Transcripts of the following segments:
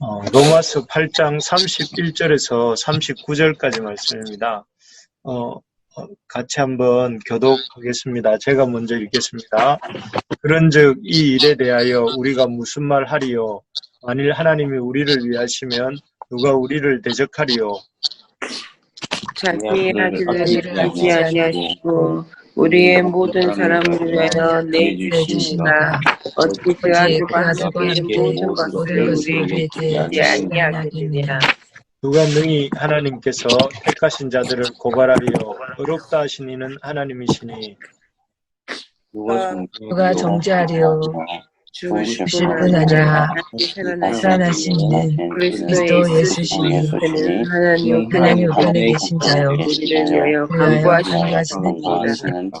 어, 로마서 8장 31절에서 39절까지 말씀입니다. 어, 어, 같이 한번 교독하겠습니다. 제가 먼저 읽겠습니다. 그런즉 이 일에 대하여 우리가 무슨 말 하리요? 만일 하나님이 우리를 위하시면 누가 우리를 대적하리요? 자기의 아들을 아니하시고 우리의 모든 사람을 위하여 내주시니가 어찌 그 아들과 함께 모든 것을 우리에게 주지 아니하겠느냐 누가 능히 하나님께서 택하신 자들을 고발하리요? 어렵다 하신 이는 하나님이시니. 누가 정죄하리요 죽으실 주실 뿐뿐 아니라 이는 그리스도 예수시니 하나님 하나님 우편에 우편에 계신 자요 우리를 강구하시는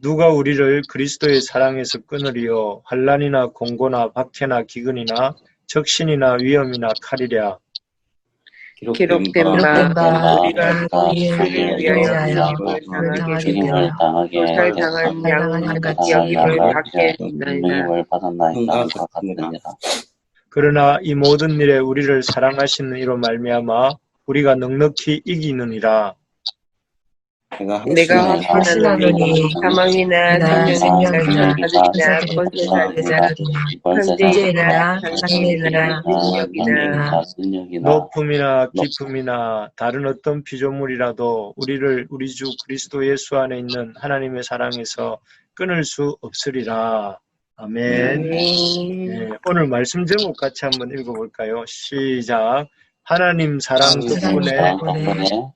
누가 우리를 그리스도의 사랑에서 끊으리요? 환란이나 공고나 박해나 기근이나 적신이나 위험이나 칼이랴 기록된 바바 우리가 위하여 죽임을 당하게 죽임을 되어 당하게 도살 당한 양 같이 여김을 받게 된다이다 을 받았나이다 같으니라 그러나 이 모든 일에 우리를 사랑하시는 이로 말미암아 우리가 넉넉히 이기느니라 내가 확신하노니 사망이나 나 생명이나 권세자들이나 현재이나 장래이나 능력이나 능력이나 높음이나 깊음이나 다른 어떤 피조물이라도 우리를 우리 주 그리스도 예수 안에 있는 하나님의 사랑에서 끊을 수 없으리라. 아멘. 네, 오늘 말씀 제목 같이 한번 읽어볼까요? 시작. 하나님 사랑 덕분에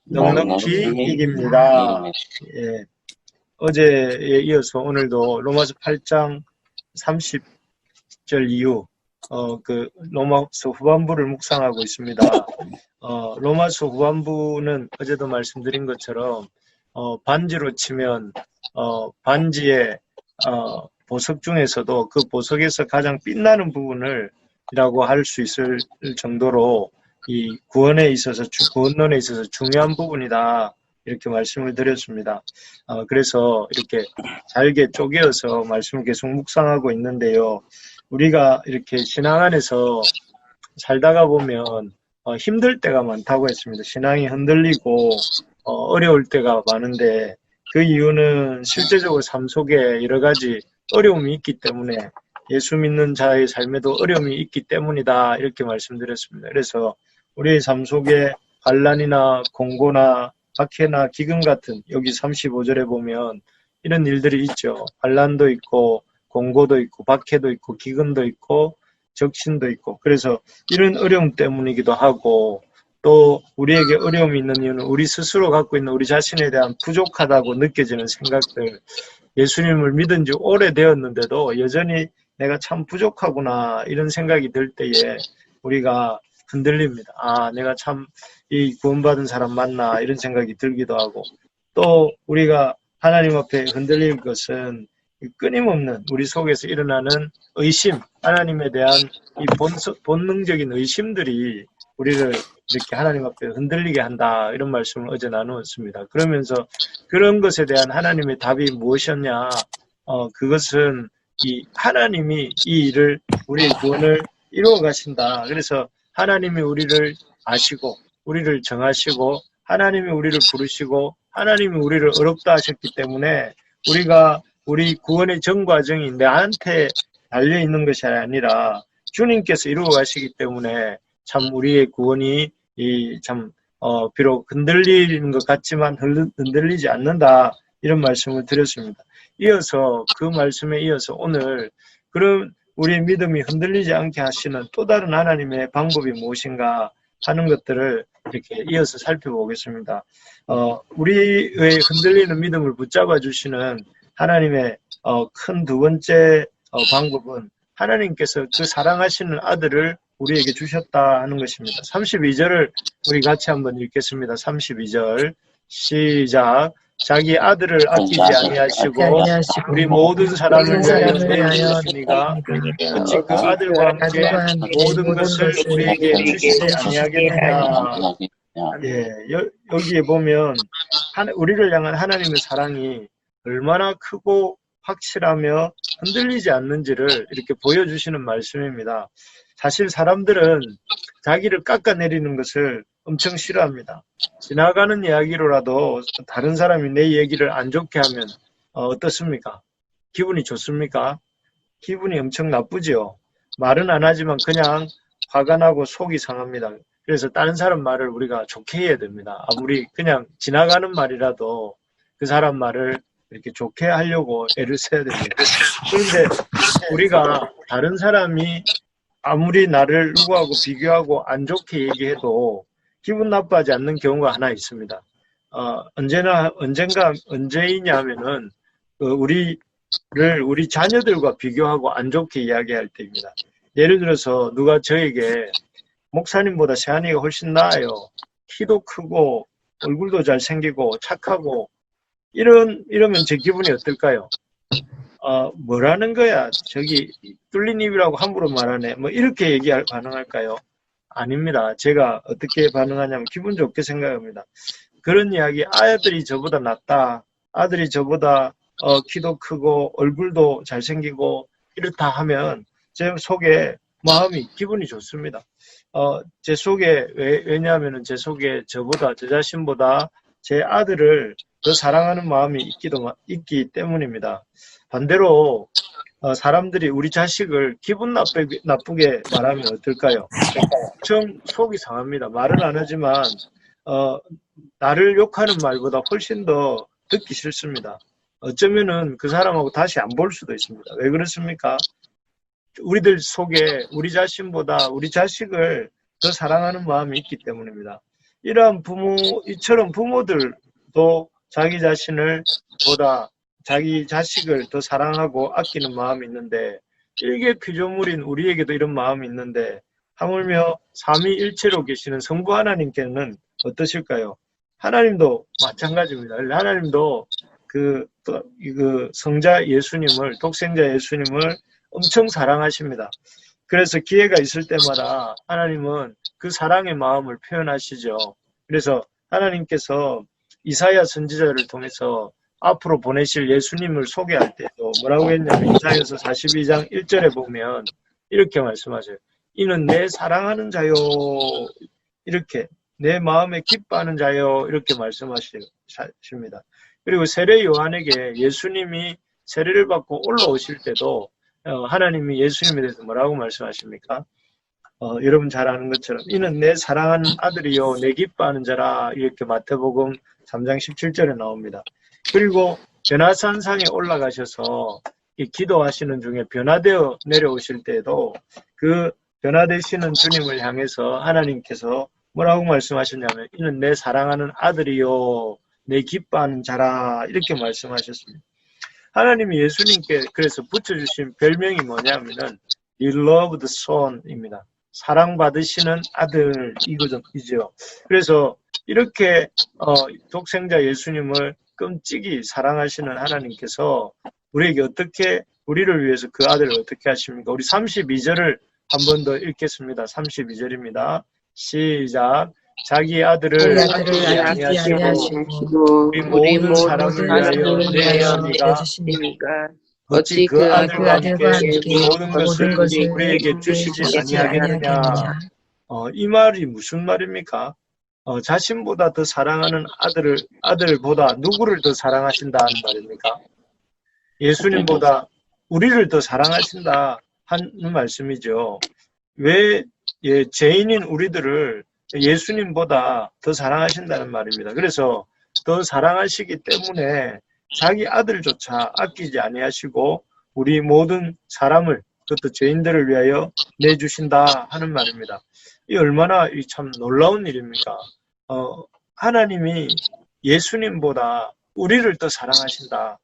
넉넉히 이깁니다. 예, 어제에 이어서 오늘도 로마서 8장 30절 이후 어, 그 로마서 후반부를 묵상하고 있습니다. 어, 로마서 후반부는 어제도 말씀드린 것처럼 어, 반지로 치면 어, 반지의 어, 보석 중에서도 그 보석에서 가장 빛나는 부분을 이라고 할 수 있을 정도로 이 구원에 있어서 주- 구원론에 있어서 중요한 부분이다 이렇게 말씀을 드렸습니다. 어, 그래서 이렇게 잘게 쪼개어서 말씀을 계속 묵상하고 있는데요. 우리가 이렇게 신앙 안에서 살다가 보면 어, 힘들 때가 많다고 했습니다. 신앙이 흔들리고 어, 어려울 때가 많은데 그 이유는 실제적으로 삶 속에 여러 가지 어려움이 있기 때문에 예수 믿는 자의 삶에도 어려움이 있기 때문이다 이렇게 말씀드렸습니다. 그래서 우리의 삶 속에 반란이나 공고나 박해나 기근 같은 여기 35절에 보면 이런 일들이 있죠. 반란도 있고 공고도 있고 박해도 있고 기근도 있고 적신도 있고 그래서 이런 어려움 때문이기도 하고 또 우리에게 어려움이 있는 이유는 우리 스스로 갖고 있는 우리 자신에 대한 부족하다고 느껴지는 생각들 예수님을 믿은 지 오래되었는데도 여전히 내가 참 부족하구나 이런 생각이 들 때에 우리가 흔들립니다. 아, 내가 참 이 구원받은 사람 맞나 이런 생각이 들기도 하고 또 우리가 하나님 앞에 흔들릴 것은 이 끊임없는 우리 속에서 일어나는 의심, 하나님에 대한 이 본, 본능적인 의심들이 우리를 이렇게 하나님 앞에 흔들리게 한다 이런 말씀을 어제 나누었습니다. 그러면서 그런 것에 대한 하나님의 답이 무엇이었냐? 어, 그것은 이 하나님이 이 일을 우리의 구원을 이루어 가신다. 그래서 하나님이 우리를 아시고 우리를 정하시고 하나님이 우리를 부르시고 하나님이 우리를 어렵다 하셨기 때문에 우리가 우리 구원의 전 과정이 나한테 달려 있는 것이 아니라 주님께서 이루어 가시기 때문에 참 우리의 구원이 이참 어, 비록 흔들리는 것 같지만 흔들- 흔들리지 않는다 이런 말씀을 드렸습니다. 이어서 그 말씀에 이어서 오늘 그런 우리의 믿음이 흔들리지 않게 하시는 또 다른 하나님의 방법이 무엇인가 하는 것들을 이렇게 이어서 살펴보겠습니다. 어, 우리의 흔들리는 믿음을 붙잡아 주시는 하나님의 어, 큰 두 번째 어, 방법은 하나님께서 그 사랑하시는 아들을 우리에게 주셨다 하는 것입니다. 32절을 우리 같이 한번 읽겠습니다. 32절 시작 자기 아들을 아끼지 아니하시고 우리 모든 사람을 위하여 내주셨으니까? 어찌 그 아들과 함께 아들과 함께 모든 것을 우리에게 주시지 아니하겠느냐? 예, 여, 여기에 보면 한- 우리를 향한 하나님의 사랑이 얼마나 크고 확실하며 흔들리지 않는지를 이렇게 보여주시는 말씀입니다. 사실 사람들은 자기를 깎아내리는 것을 엄청 싫어합니다. 지나가는 이야기로라도 다른 사람이 내 얘기를 안 좋게 하면 어, 어떻습니까? 기분이 좋습니까? 기분이 엄청 나쁘지요. 말은 안 하지만 그냥 화가 나고 속이 상합니다. 그래서 다른 사람 말을 우리가 좋게 해야 됩니다. 아무리 그냥 지나가는 말이라도 그 사람 말을 이렇게 좋게 하려고 애를 써야 됩니다. 그런데 우리가 다른 사람이 아무리 나를 누구하고 비교하고 안 좋게 얘기해도 기분 나빠하지 않는 경우가 하나 있습니다. 어, 언제나, 언젠가, 언제이냐 하면은, 그 우리를, 우리 자녀들과 비교하고 안 좋게 이야기할 때입니다. 예를 들어서 누가 저에게 목사님보다 세한이가 훨씬 나아요. 키도 크고, 얼굴도 잘생기고, 착하고, 이런, 이러면 제 기분이 어떨까요? 어, 뭐라는 거야? 저기, 뚫린 입이라고 함부로 말하네. 뭐, 이렇게 얘기할, 가능할까요? 아닙니다. 제가 어떻게 반응하냐면 기분 좋게 생각합니다. 그런 이야기, 아들이 저보다 낫다. 아들이 저보다 어, 키도 크고 얼굴도 잘생기고 이렇다 하면 제 속에 마음이 기분이 좋습니다. 어, 제 속에 왜, 왜냐하면 제 속에 저보다 저 자신보다 제 아들을 더 사랑하는 마음이 있기도 마- 있기 때문입니다. 반대로 어, 사람들이 우리 자식을 기분 나쁘게, 나쁘게 말하면 어떨까요? 좀 속이 상합니다. 말은 안 하지만 어, 나를 욕하는 말보다 훨씬 더 듣기 싫습니다. 어쩌면은 그 사람하고 다시 안 볼 수도 있습니다. 왜 그렇습니까? 우리들 속에 우리 자신보다 우리 자식을 더 사랑하는 마음이 있기 때문입니다. 이러한 부모, 이처럼 부모들도 자기 자신을 보다 자기 자식을 더 사랑하고 아끼는 마음이 있는데 일개 피조물인 우리에게도 이런 마음이 있는데 하물며 삼위일체로 계시는 성부 하나님께는 어떠실까요? 하나님도 마찬가지입니다. 하나님도 그, 또, 그 성자 예수님을 독생자 예수님을 엄청 사랑하십니다. 그래서 기회가 있을 때마다 하나님은 그 사랑의 마음을 표현하시죠. 그래서 하나님께서 이사야 선지자를 통해서 앞으로 보내실 예수님을 소개할 때도 뭐라고 했냐면 이사야서 42장 1절에 보면 이렇게 말씀하세요. 이는 내 사랑하는 자요. 이렇게 내 마음에 기뻐하는 자요. 이렇게 말씀하십니다. 그리고 세례 요한에게 예수님이 세례를 받고 올라오실 때도 어, 하나님이 예수님에 대해서 뭐라고 말씀하십니까? 어, 여러분 잘 아는 것처럼 이는 내 사랑하는 아들이요 내 기뻐하는 자라 이렇게 마태복음 3장 17절에 나옵니다. 그리고 변화산 상에 올라가셔서 이 기도하시는 중에 변화되어 내려오실 때에도 그 변화되시는 주님을 향해서 하나님께서 뭐라고 말씀하셨냐면 이는 내 사랑하는 아들이요 내 기뻐하는 자라 이렇게 말씀하셨습니다. 하나님이 예수님께 그래서 붙여주신 별명이 뭐냐면은 Beloved Son입니다. 사랑받으시는 아들 이거죠. 그래서 이렇게 어, 독생자 예수님을 끔찍이 사랑하시는 하나님께서 우리에게 어떻게 우리를 위해서 그 아들을 어떻게 하십니까? 우리 32절을 한 번 더 읽겠습니다. 32절입니다. 시작. 자기 아들을 아니하시고 우리 모든 사람을 위하여 내주시니까 어찌 그그 아들과 함께 모든 것을 우리에게 주시지 아니하겠느냐. 어, 이 말이 무슨 말입니까? 어, 자신보다 더 사랑하는 아들을, 아들보다 누구를 더 사랑하신다는 말입니까? 예수님보다 우리를 더 사랑하신다 하는 말씀이죠. 왜 예, 죄인인 우리들을 예수님보다 더 사랑하신다는 말입니다. 그래서 더 사랑하시기 때문에 자기 아들조차 아끼지 아니하시고 우리 모든 사람을 그것도 죄인들을 위하여 내주신다 하는 말입니다. 이 얼마나 이 참 놀라운 일입니까? 어, 하나님이 예수님보다 우리를 더 사랑하신다.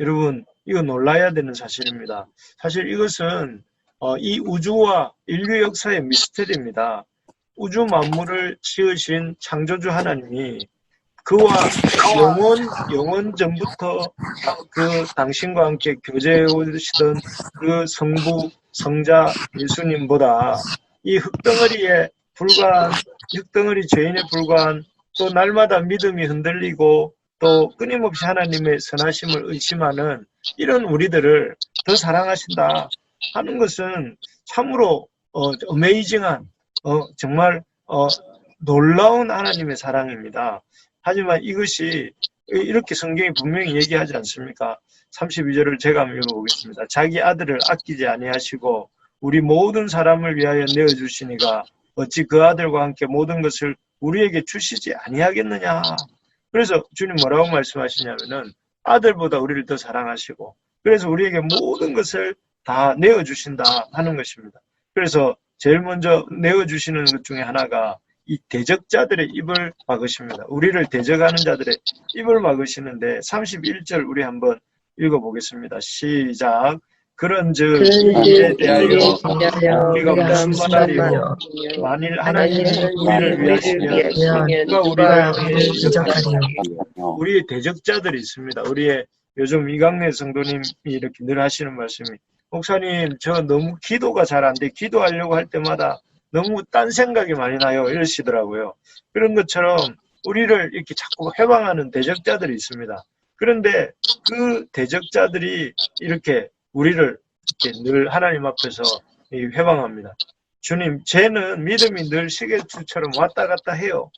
여러분, 이거 놀라야 되는 사실입니다. 사실 이것은 어, 이 우주와 인류 역사의 미스터리입니다. 우주 만물을 지으신 창조주 하나님이 그와 영원, 영원 전부터 그 당신과 함께 교제해 오시던 그 성부, 성자 예수님보다 이 흙덩어리에 불과한, 흙덩어리 죄인에 불과한 또 날마다 믿음이 흔들리고 또 끊임없이 하나님의 선하심을 의심하는 이런 우리들을 더 사랑하신다 하는 것은 참으로 어, 어메이징한 어, 정말 어, 놀라운 하나님의 사랑입니다. 하지만 이것이 이렇게 성경이 분명히 얘기하지 않습니까? 32절을 제가 한번 읽어보겠습니다. 자기 아들을 아끼지 아니하시고 우리 모든 사람을 위하여 내어주시니가 어찌 그 아들과 함께 모든 것을 우리에게 주시지 아니하겠느냐. 그래서 주님 뭐라고 말씀하시냐면은 아들보다 우리를 더 사랑하시고 그래서 우리에게 모든 것을 다 내어주신다 하는 것입니다. 그래서 제일 먼저 내어주시는 것 중에 하나가 이 대적자들의 입을 막으십니다. 우리를 대적하는 자들의 입을 막으시는데 31절 우리 한번 읽어보겠습니다. 시작. 그런즉 이에 대하여 우리가 무슨 말하리요? 만일 하나님이 우리를 위하시면 누가 우리를 대적하리요. 우리의 대적자들이 있습니다. 우리의 요즘 이강래 성도님이 이렇게 늘 하시는 말씀이 목사님 저 너무 기도가 잘 안 돼. 기도하려고 할 때마다 너무 딴 생각이 많이 나요. 이러시더라고요. 그런 것처럼 우리를 이렇게 자꾸 해방하는 대적자들이 있습니다. 그런데 그 대적자들이 이렇게 우리를 이렇게 늘 하나님 앞에서 이 회방합니다. 주님, 쟤는 믿음이 늘 시계추처럼 왔다 갔다 해요.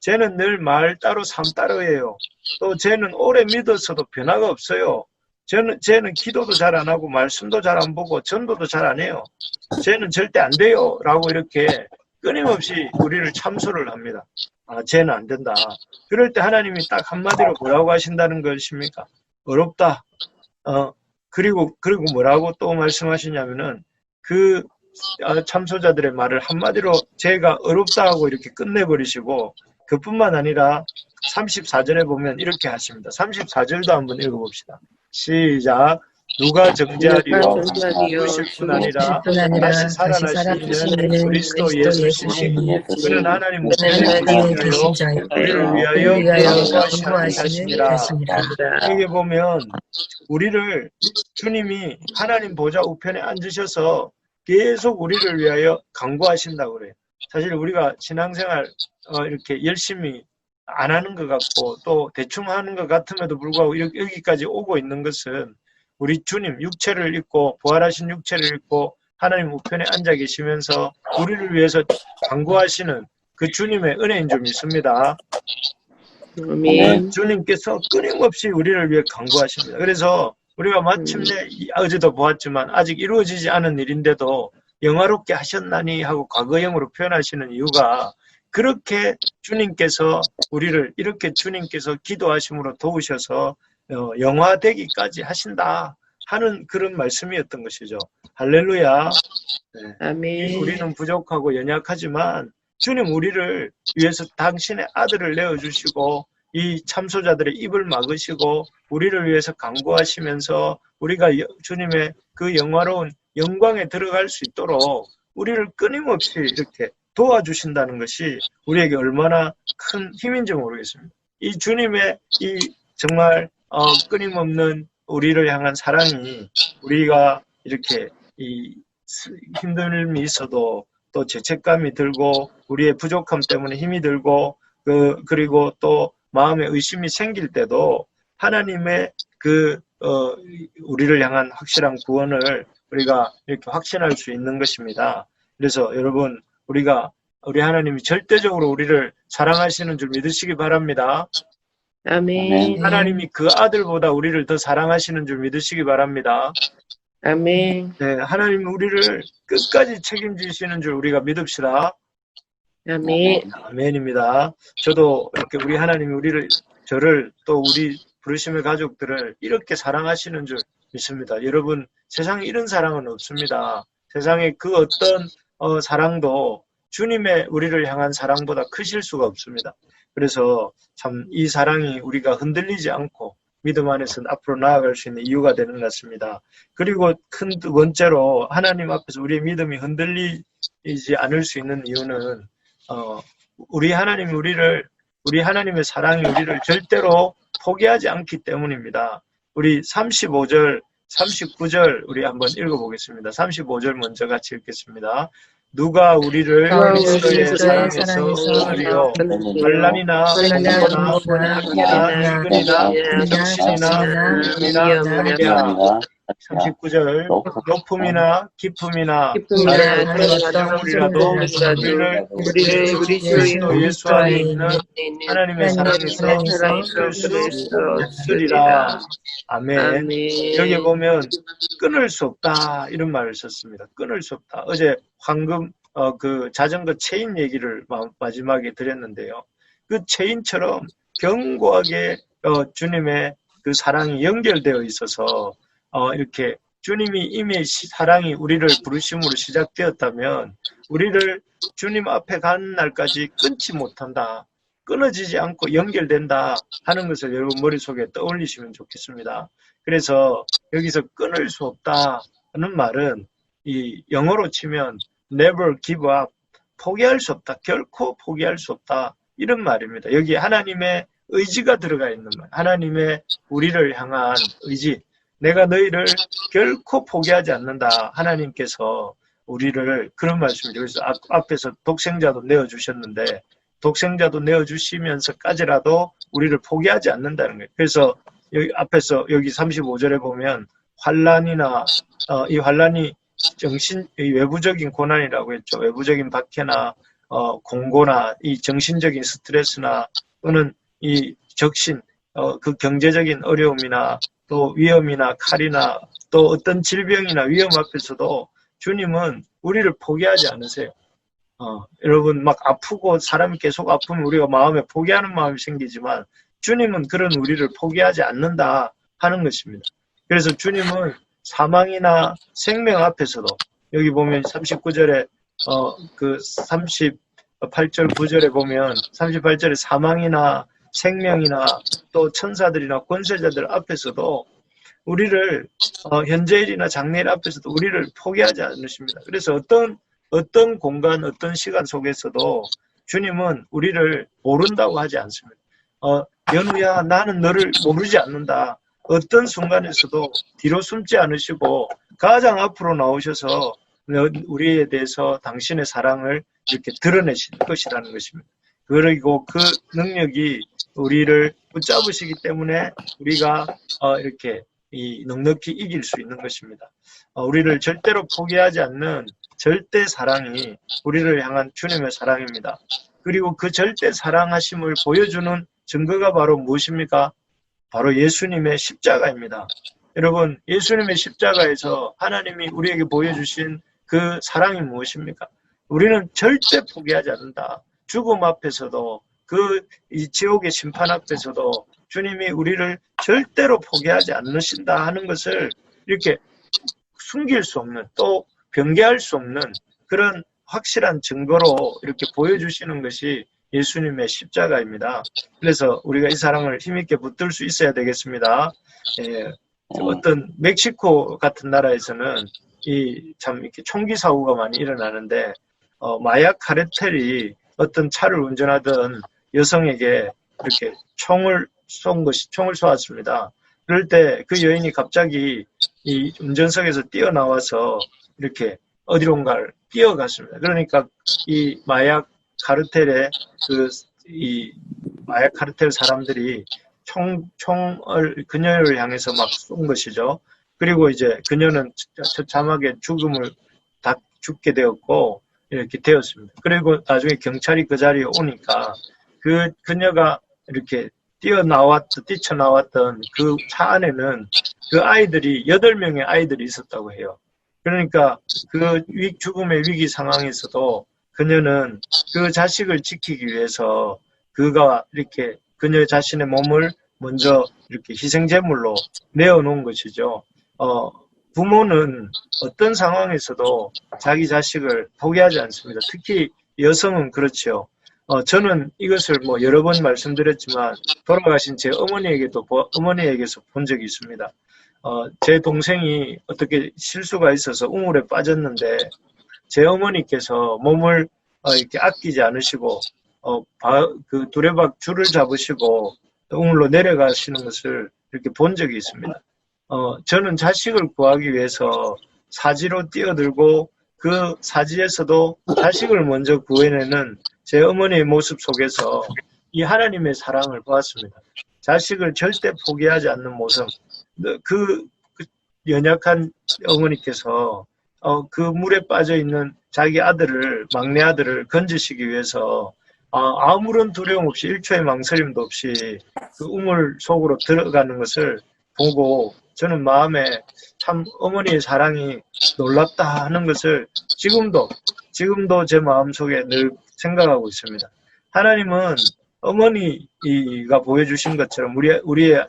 쟤는 늘 말 따로 삶 따로예요. 또 쟤는 오래 믿었어도 변화가 없어요. 쟤는, 쟤는 기도도 잘 안 하고 말씀도 잘 안 보고 전도도 잘 안 해요. 쟤는 절대 안 돼요. 라고 이렇게 끊임없이 우리를 참소를 합니다. 아, 쟤는 안 된다. 그럴 때 하나님이 딱 한마디로 뭐라고 하신다는 것입니까? 어렵다. 어, 그리고, 그리고 뭐라고 또 말씀하시냐면은 그 아, 참소자들의 말을 한마디로 제가 어렵다 하고 이렇게 끝내버리시고 그뿐만 아니라 34절에 보면 이렇게 하십니다. 34절도 한번 읽어봅시다. 시작. 누가 정죄하리요? 죽으실 뿐 아니라 다시 살아나시는 그리스도 예수시니 그는 하나님. 우리를 위하여. 것이니라. 여기 보면 우리를 주님이 하나님 보좌 우편에 앉으셔서 계속 우리를 위하여 강구하신다고 그래요. 사실 우리가 신앙생활 어, 이렇게 열심히 안 하는 것 같고 또 대충 하는 것 같음에도 불구하고 여기- 여기까지 오고 있는 것은 우리 주님 육체를 입고 부활하신 육체를 입고 하나님 우편에 앉아 계시면서 우리를 위해서 강구하시는 그 주님의 은혜인 줄 믿습니다. 아멘. 주님께서 끊임없이 우리를 위해 강구하십니다. 그래서 우리가 마침내 이- 어제도 보았지만 아직 이루어지지 않은 일인데도 영화롭게 하셨나니 하고 과거형으로 표현하시는 이유가 그렇게 주님께서 우리를 이렇게 주님께서 기도하심으로 도우셔서 어, 영화되기까지 하신다 하는 그런 말씀이었던 것이죠. 할렐루야. 네. 아멘. 우리는 부족하고 연약하지만 주님 우리를 위해서 당신의 아들을 내어주시고 이 참소자들의 입을 막으시고 우리를 위해서 강구하시면서 우리가 여- 주님의 그 영화로운 영광에 들어갈 수 있도록 우리를 끊임없이 이렇게 도와주신다는 것이 우리에게 얼마나 큰 힘인지 모르겠습니다. 이 주님의 이 정말 어, 끊임없는 우리를 향한 사랑이 우리가 이렇게 이 스- 힘듦이 있어도 또 죄책감이 들고 우리의 부족함 때문에 힘이 들고 그 그리고 또 마음에 의심이 생길 때도 하나님의 그 어, 우리를 향한 확실한 구원을 우리가 이렇게 확신할 수 있는 것입니다. 그래서 여러분 우리가 우리 하나님이 절대적으로 우리를 사랑하시는 줄 믿으시기 바랍니다. 아멘. 하나님이 그 아들보다 우리를 더 사랑하시는 줄 믿으시기 바랍니다. 아멘. 네, 하나님이 우리를 끝까지 책임지시는 줄 우리가 믿읍시다. 아멘. 아멘입니다. 저도 이렇게 우리 하나님이 우리를 저를 또 우리 부르심의 가족들을 이렇게 사랑하시는 줄 믿습니다. 여러분 세상에 이런 사랑은 없습니다. 세상에 그 어떤 어, 사랑도 주님의 우리를 향한 사랑보다 크실 수가 없습니다. 그래서 참 이 사랑이 우리가 흔들리지 않고 믿음 안에서 앞으로 나아갈 수 있는 이유가 되는 것 같습니다. 그리고 큰 두 번째로 하나님 앞에서 우리의 믿음이 흔들리지 않을 수 있는 이유는 어, 우리 하나님 우리를 우리 하나님의 사랑이 우리를 절대로 포기하지 않기 때문입니다. 우리 35절, 39절 우리 한번 읽어보겠습니다. 35절 먼저 같이 읽겠습니다. 누가 우리를 그리스도의 사랑에서 환란이나 공고나 공고나 학이나 이근이나 위험이나 위험이나 하리라 39절 높음이나 깊음이나 피조물이라도 우리를 우리 주 그리스도 예수 안에 있는 하나님의 사랑에서 수. 없으리라. 아멘. 여기 보면 끊을 수 없다 이런 말을 썼습니다. 끊을 수 없다. 어제 황금 어, 그 자전거 체인 얘기를 마, 마지막에 드렸는데요. 그 체인처럼 견고하게 어, 주님의 그 사랑이 연결되어 있어서 어, 이렇게 주님이 이미 시- 사랑이 우리를 부르심으로 시작되었다면 우리를 주님 앞에 가는 날까지 끊지 못한다. 끊어지지 않고 연결된다 하는 것을 여러분 머릿속에 떠올리시면 좋겠습니다. 그래서 여기서 끊을 수 없다는 말은 이 영어로 치면 never give up 포기할 수 없다. 결코 포기할 수 없다. 이런 말입니다. 여기 하나님의 의지가 들어가 있는 말. 하나님의 우리를 향한 의지. 내가 너희를 결코 포기하지 않는다. 하나님께서 우리를 그런. 그래서 앞- 앞에서 독생자도 내어주셨는데 독생자도 내어주시면서까지라도 우리를 포기하지 않는다는 거예요. 그래서 여기 앞에서 여기 35절에 보면 환란이나 어, 이 환란이 정신 이 외부적인 고난이라고 했죠. 외부적인 박해나 어, 공고나 이 정신적인 스트레스나 또는 이 적신 어, 그 경제적인 어려움이나 또 위험이나 칼이나 또 어떤 질병이나 위험 앞에서도 주님은 우리를 포기하지 않으세요. 어, 여러분 막 아프고 사람이 계속 아프면 우리가 마음에 포기하는 마음이 생기지만 주님은 그런 우리를 포기하지 않는다 하는 것입니다. 그래서 주님은 사망이나 생명 앞에서도 여기 보면 39절에 어, 그 38절 9절에 보면 38절에 사망이나 생명이나 또 천사들이나 권세자들 앞에서도 우리를 어, 현재일이나 장래일 앞에서도 우리를 포기하지 않으십니다. 그래서 어떤 어떤 공간, 어떤 시간 속에서도 주님은 우리를 모른다고 하지 않습니다. 어, 연우야, 나는 너를 모르지 않는다. 어떤 순간에서도 뒤로 숨지 않으시고 가장 앞으로 나오셔서 너- 우리에 대해서 당신의 사랑을 이렇게 드러내실 것이라는 것입니다. 그리고 그 능력이 우리를 붙잡으시기 때문에 우리가 어, 이렇게 이 넉넉히 이길 수 있는 것입니다. 어, 우리를 절대로 포기하지 않는 절대 사랑이 우리를 향한 주님의 사랑입니다. 그리고 그 절대 사랑하심을 보여주는 증거가 바로 무엇입니까? 바로 예수님의 십자가입니다. 여러분, 예수님의 십자가에서 하나님이 우리에게 보여주신 그 사랑이 무엇입니까? 우리는 절대 포기하지 않는다. 죽음 앞에서도 그 이 지옥의 심판 앞에서도 주님이 우리를 절대로 포기하지 않으신다 하는 것을 이렇게 숨길 수 없는 또 변개할 수 없는 그런 확실한 증거로 이렇게 보여주시는 것이 예수님의 십자가입니다. 그래서 우리가 이 사랑을 힘있게 붙들 수 있어야 되겠습니다. 예, 어떤 멕시코 같은 나라에서는 이 참 이렇게 총기 사고가 많이 일어나는데 어, 마약 카르텔이 어떤 차를 운전하던 여성에게 이렇게 총을 쏜 것이 총을 쏘았습니다. 그럴 때 그 여인이 갑자기 이 운전석에서 뛰어나와서 이렇게 어디론가를 뛰어갔습니다. 그러니까 이 마약 카르텔의 그 이 마약 카르텔 사람들이 총 총을 그녀를 향해서 막 쏜 것이죠. 그리고 이제 그녀는 처참하게 죽음을 다 죽게 되었고 이렇게 되었습니다. 그리고 나중에 경찰이 그 자리에 오니까 그 그녀가 이렇게 뛰어나왔던 뛰쳐나왔던 그 차 안에는 그 아이들이 여덟 명의 아이들이 있었다고 해요. 그러니까 그 위- 죽음의 위기 상황에서도 그녀는 그 자식을 지키기 위해서 그가 이렇게 그녀 자신의 몸을 먼저 이렇게 희생제물로 내어놓은 것이죠. 어, 부모는 어떤 상황에서도 자기 자식을 포기하지 않습니다. 특히 여성은 그렇죠. 어, 저는 이것을 뭐 여러 번 말씀드렸지만 돌아가신 제 어머니에게도 보- 어머니에게서 본 적이 있습니다. 어, 제 동생이 어떻게 실수가 있어서 우물에 빠졌는데 제 어머니께서 몸을 어, 이렇게 아끼지 않으시고 어, 바- 그 두레박 줄을 잡으시고 우물로 내려가시는 것을 이렇게 본 적이 있습니다. 어, 저는 자식을 구하기 위해서 사지로 뛰어들고 그 사지에서도 자식을 먼저 구해내는 제 어머니의 모습 속에서 이 하나님의 사랑을 보았습니다. 자식을 절대 포기하지 않는 모습. 그, 그 연약한 어머니께서 어, 그 물에 빠져 있는 자기 아들을 막내 아들을 건지시기 위해서 아, 아무런 두려움 없이 일초의 망설임도 없이 그 우물 속으로 들어가는 것을 보고 저는 마음에 참 어머니의 사랑이 놀랍다 하는 것을 지금도 지금도 제 마음속에 늘 생각하고 있습니다. 하나님은 어머니가 보여주신 것처럼 우리 우리의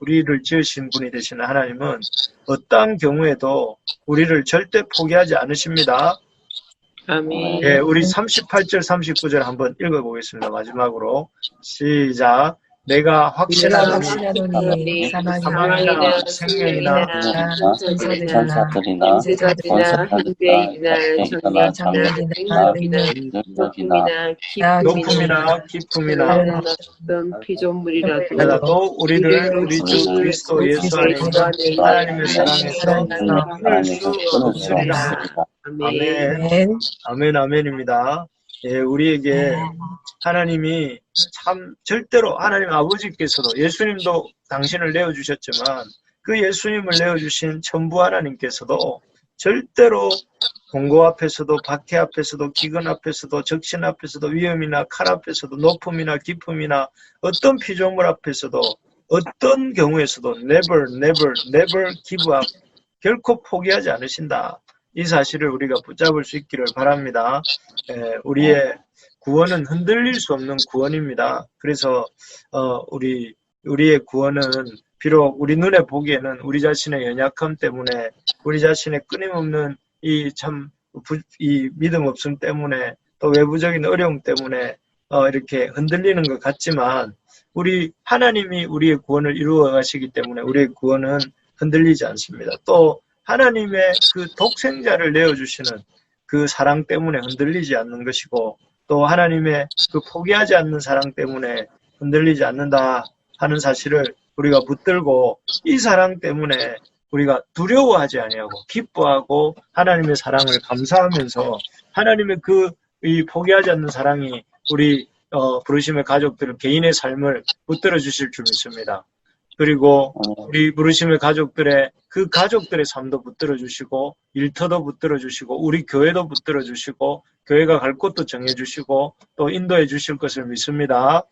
우리를 지으신 분이 되시는 하나님은 어떠한 경우에도 우리를 절대 포기하지 않으십니다. 아멘. 예, 우리 38절, 39절 한번 읽어보겠습니다. 마지막으로 시작. 내가 확신하노니 확신하노니 사망이나 생명이나 현대인이나 천사들이나 천년이나 능력이나 높음이나 어떤 피조물이라도 내가도 우리를 우리 주 그리스도 예수 안에 하나님의 사랑에서. 아멘. 아멘. 아멘, 아멘입니다. 예, 우리에게 하나님이 참 절대로 하나님 아버지께서도 예수님도 당신을 내어주셨지만 그 예수님을 내어주신 천부 하나님께서도 절대로 공고 앞에서도 박해 앞에서도 기근 앞에서도 적신 앞에서도 위험이나 칼 앞에서도 높음이나 기쁨이나 어떤 피조물 앞에서도 어떤 경우에서도 never, never, never give up 결코 포기하지 않으신다. 이 사실을 우리가 붙잡을 수 있기를 바랍니다. 에, 우리의 구원은 흔들릴 수 없는 구원입니다. 그래서 어, 우리 우리의 구원은 비록 우리 눈에 보기에는 우리 자신의 연약함 때문에 우리 자신의 끊임없는 이 참 이 믿음 없음 때문에 또 외부적인 어려움 때문에 어, 이렇게 흔들리는 것 같지만 우리 하나님이 우리의 구원을 이루어 가시기 때문에 우리의 구원은 흔들리지 않습니다. 또 하나님의 그 독생자를 내어주시는 그 사랑 때문에 흔들리지 않는 것이고 또 하나님의 그 포기하지 않는 사랑 때문에 흔들리지 않는다 하는 사실을 우리가 붙들고 이 사랑 때문에 우리가 두려워하지 아니하고 기뻐하고 하나님의 사랑을 감사하면서 하나님의 그 이 포기하지 않는 사랑이 우리 어, 부르심의 가족들 개인의 삶을 붙들어 주실 줄 믿습니다. 그리고 우리 부르심의 가족들의 그 가족들의 삶도 붙들어 주시고 일터도 붙들어 주시고 우리 교회도 붙들어 주시고 교회가 갈 곳도 정해 주시고 또 인도해 주실 것을 믿습니다.